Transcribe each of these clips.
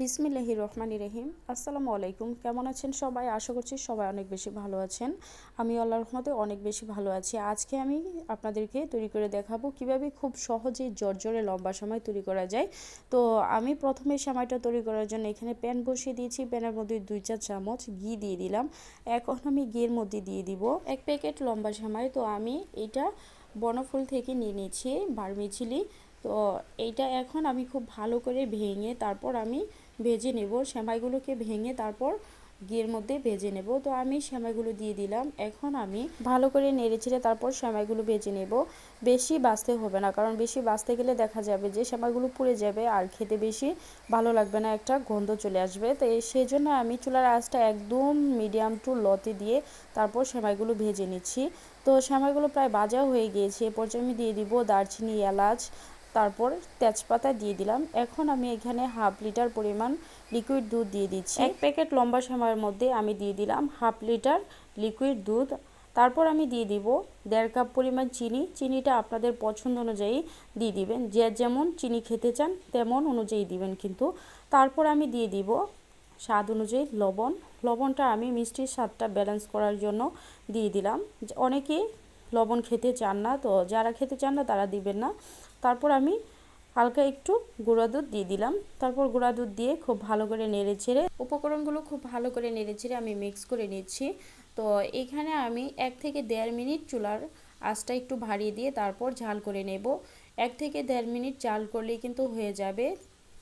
বিসমিল্লাহি রহমানি রহিম। আসসালামু আলাইকুম। কেমন আছেন সবাই? আশা করছি সবাই অনেক বেশি ভালো আছেন। আমি আল্লাহর রহমতে অনেক বেশি ভালো আছি। আজকে আমি আপনাদেরকে তৈরি করে দেখাবো কীভাবে খুব সহজেই জর্জরে লম্বা সময় তৈরি করা যায়। তো আমি প্রথমে সময়টা তৈরি করার জন্য এখানে প্যান বসিয়ে দিয়েছি। প্যানের মধ্যে দুই চার চামচ ঘি দিয়ে দিলাম। এখন আমি ঘিয়ের মধ্যে দিয়ে দিব এক প্যাকেট লম্বা সময়। তো আমি এটা বনফুল থেকে নিয়ে নিয়েছি বার্মিছিলি তো এইটা এখন আমি খুব ভালো করে ভেঙে তারপর আমি ভেজে নেব। সেমাইগুলোকে ভেঙে তারপর ঘিয়ের মধ্যে ভেজে নেব। তো আমি সেমাইগুলো দিয়ে দিলাম। এখন আমি ভালো করে নেড়ে ছেড়ে তারপর সেমাইগুলো ভেজে নেব। বেশি বাঁচতে হবে না, কারণ বেশি বাঁচতে গেলে দেখা যাবে যে সেমাইগুলো পুড়ে যাবে আর খেতে বেশি ভালো লাগবে না, একটা গন্ধ চলে আসবে। তো সেই জন্য আমি চুলার আঁচটা একদম মিডিয়াম টু লতে দিয়ে তারপর সেমাইগুলো ভেজে নিচ্ছি। তো সেমাইগুলো প্রায় বাজা হয়ে গিয়েছে। এ পর্যায়ে আমি দিয়ে দিব দারচিনি, এলাচ তারপর তেজপাতা দিয়ে দিলাম। এখন আমি এখানে হাফ লিটার পরিমাণ লিকুইড দুধ দিয়ে দিচ্ছি। এক প্যাকেট লম্বা সময়ের মধ্যে আমি দিয়ে দিলাম হাফ লিটার লিকুইড দুধ। তারপর আমি দিয়ে দিব দেড় কাপ পরিমাণ চিনি। চিনিটা আপনাদের পছন্দ অনুযায়ী দিয়ে দিবেন। যে যেমন চিনি খেতে চান তেমন অনুযায়ী দিবেন কিন্তু। তারপর আমি দিয়ে দিব স্বাদ অনুযায়ী লবণ। লবণটা আমি মিষ্টির স্বাদটা ব্যালেন্স করার জন্য দিয়ে দিলাম। অনেকেই লবণ খেতে চান না, তো যারা খেতে চান না তারা দিবেন না। তারপর আমি হালকা একটু গুঁড়া দুধ দিয়ে দিলাম। তারপর গুঁড়া দুধ দিয়ে খুব ভালো করে নেড়ে ছেড়ে উপকরণগুলো খুব ভালো করে নেড়ে ছেড়ে আমি মিক্স করে নিচ্ছি। তো এখানে আমি এক থেকে দেড় মিনিট চুলার আঁচটা একটু ভারিয়ে দিয়ে তারপর ঝাল করে নেব। এক থেকে দেড় মিনিট জাল করলেই কিন্তু হয়ে যাবে।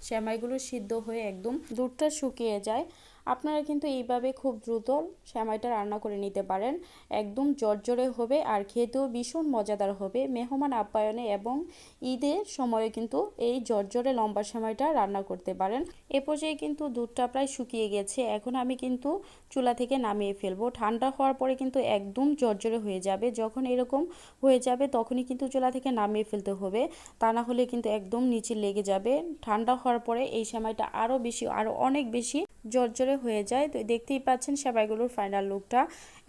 সেমাইগুলো সিদ্ধ হয়ে একদম দুধটা শুকিয়ে যায়। আপনারা কিন্তু এইভাবে খুব দ্রুত সেমাইটা রান্না করে নিতে পারেন। একদম জর্জরে হবে আর খেতেও ভীষণ মজাদার হবে। মেহমান আপ্যায়নে এবং ঈদের সময়ে কিন্তু এই জর্জরে লম্বা সেমাইটা রান্না করতে পারেন। এ পর্যায়ে কিন্তু দুধটা প্রায় শুকিয়ে গেছে। এখন আমি কিন্তু চুলা থেকে নামিয়ে ফেলব। ঠান্ডা হওয়ার পরে কিন্তু একদম জর্জরে হয়ে যাবে। যখন এরকম হয়ে যাবে তখনই কিন্তু চুলা থেকে নামিয়ে ফেলতে হবে। তা না হলে কিন্তু একদম নিচে লেগে যাবে। ঠান্ডা হওয়ার পরে এই সেমাইটা আরও বেশি, আরও অনেক বেশি জর্জরে হয়ে যায়। তো দেখতেই পাচ্ছেন সেমাইগুলোর ফাইনাল লুকটা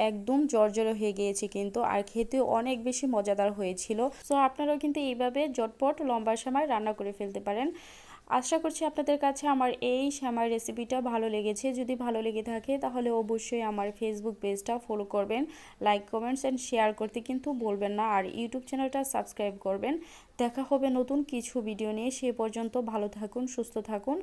একদম জর্জরে হয়ে গিয়েছে কিন্তু, আর খেতে অনেক বেশি মজাদার হয়েছিল। সো আপনারাও কিন্তু এইভাবে জটপট লম্বা সময় রান্না করে ফেলতে পারেন। আশা করছি আপনাদের কাছে আমার এই শ্যামার রেসিপিটা ভালো লেগেছে। যদি ভালো লেগে থাকে, তাহলে অবশ্যই আমার ফেসবুক পেজটা ফলো করবেন। লাইক কমেন্টস অ্যান্ড শেয়ার করতে কিন্তু বলবেন না। আর ইউটিউব চ্যানেলটা সাবস্ক্রাইব করবেন। দেখা হবে নতুন কিছু ভিডিও নিয়ে। সে পর্যন্ত ভালো থাকুন, সুস্থ থাকুন।